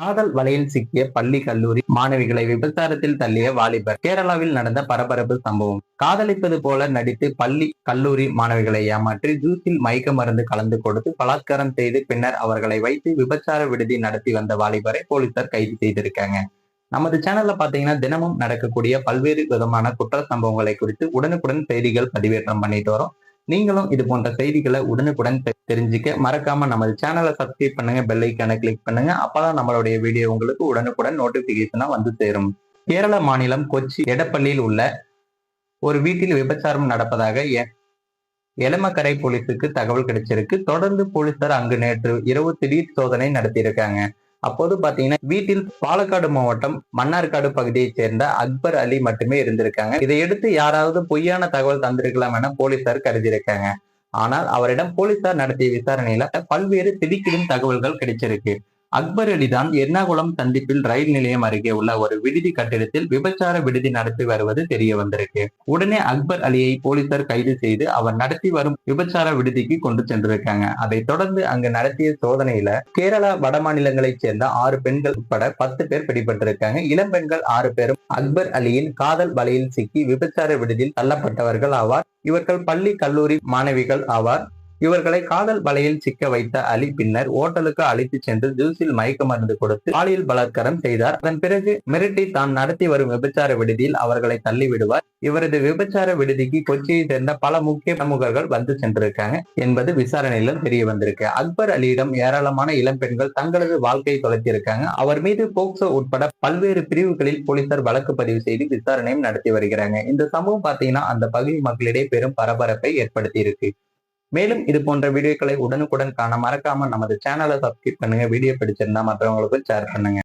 காதல் வலையில் சிக்கிய பள்ளி கல்லூரி மாணவிகளை விபச்சாரத்தில் தள்ளிய வாலிபர். கேரளாவில் நடந்த பரபரப்பு சம்பவம். காதலிப்பது போல நடித்து பள்ளி கல்லூரி மாணவிகளை ஏமாற்றி ஜூஸில் மயக்க மருந்து கலந்து கொடுத்து பலாத்காரம் செய்து பின்னர் அவர்களை வைத்து விபச்சார விடுதி நடத்தி வந்த வாலிபரை போலீசார் கைது செய்திருக்காங்க. நமது சேனல்ல பாத்தீங்கன்னா தினமும் நடக்கக்கூடிய பல்வேறு விதமான குற்ற சம்பவங்களை குறித்து உடனுக்குடன் செய்திகள் பதிவேற்றம் பண்ணிட்டு வரோம். நீங்களும் இது போன்ற செய்திகளை உடனுக்குடன் தெரிஞ்சுக்க மறக்காம நமது சேனலை சப்ஸ்கிரைப் பண்ணுங்க பெல் கிளிக் பண்ணுங்க. அப்பதான் நம்மளுடைய வீடியோ உங்களுக்கு உடனுக்குடன் நோட்டிபிகேஷனா வந்து சேரும். கேரள மாநிலம் கொச்சி எடப்பள்ளியில் உள்ள ஒரு வீட்டில் விபச்சாரம் நடப்பதாக எ- எலமக்கரை போலீஸுக்கு தகவல் கிடைச்சிருக்கு. தொடர்ந்து போலீசார் அங்கு நேற்று இரவு திடீர் சோதனை நடத்தியிருக்காங்க. அப்போது பாத்தீங்கன்னா வீட்டில் பாலக்காடு மாவட்டம் மன்னார்காடு பகுதியைச் சேர்ந்த அக்பர் அலி மட்டுமே இருந்திருக்காங்க. இதையடுத்து யாராவது பொய்யான தகவல் தந்திருக்கலாம் என போலீசார் கருதியிருக்காங்க. ஆனால் அவரிடம் போலீசார் நடத்திய விசாரணையில பல்வேறு திடுக்கிடும் தகவல்கள் கிடைச்சிருக்கு. அக்பர் அலிதான் எர்ணாகுளம் சந்திப்பில் ரயில் நிலையம் அருகே உள்ள ஒரு விடுதி கட்டிடத்தில் விபச்சார விடுதி நடத்தி வருவது தெரிய வந்திருக்கு. உடனே அக்பர் அலியை போலீசார் கைது செய்து அவர் நடத்தி வரும் விபச்சார விடுதிக்கு கொண்டு சென்றிருக்காங்க. அதைத் தொடர்ந்து அங்கு நடத்திய சோதனையில கேரளா வட மாநிலங்களைச் சேர்ந்த ஆறு பெண்கள் உட்பட பத்து பேர் பிடிபட்டிருக்காங்க. இளம் பெண்கள் ஆறு பேரும் அக்பர் அலியின் காதல் வலையில் சிக்கி விபச்சார விடுதியில் தள்ளப்பட்டவர்கள் ஆவார். இவர்கள் பள்ளி கல்லூரி மாணவிகள் ஆவார். இவர்களை காதல் வலையில் சிக்க வைத்த அலி பின்னர் ஓட்டலுக்கு அழைத்து சென்று ஜூஸில் மயக்க மருந்து கொடுத்து பாலியல் பலாத்காரம் செய்தார். அதன் பிறகு மிரட்டி தான் நடத்தி வரும் விபச்சார விடுதியில் அவர்களை தள்ளிவிடுவார். இவரது விபச்சார விடுதிக்கு கொச்சியை சேர்ந்த பல முக்கிய பிரமுகர்கள் வந்து சென்றிருக்காங்க என்பது விசாரணையிலும் தெரிய வந்திருக்கு. அக்பர் அலியிடம் ஏராளமான இளம் பெண்கள் தங்களது வாழ்க்கையை தொலைத்திருக்காங்க. அவர் மீது போக்சோ உட்பட பல்வேறு பிரிவுகளில் போலீசார் வழக்கு பதிவு செய்து விசாரணையும் நடத்தி வருகிறாங்க. இந்த சம்பவம் பார்த்தீங்கன்னா அந்த பகுதி மக்களிடையே பெரும் பரபரப்பை ஏற்படுத்தி இருக்கு மேலும் இது போன்ற வீடியோக்களை உடனுக்குடன் காண மறக்காம நமது சேனலை சப்ஸ்கிரைப் பண்ணுங்க. வீடியோ பிடிச்சிருந்தா மற்றவங்களுக்கும் ஷேர் பண்ணுங்க.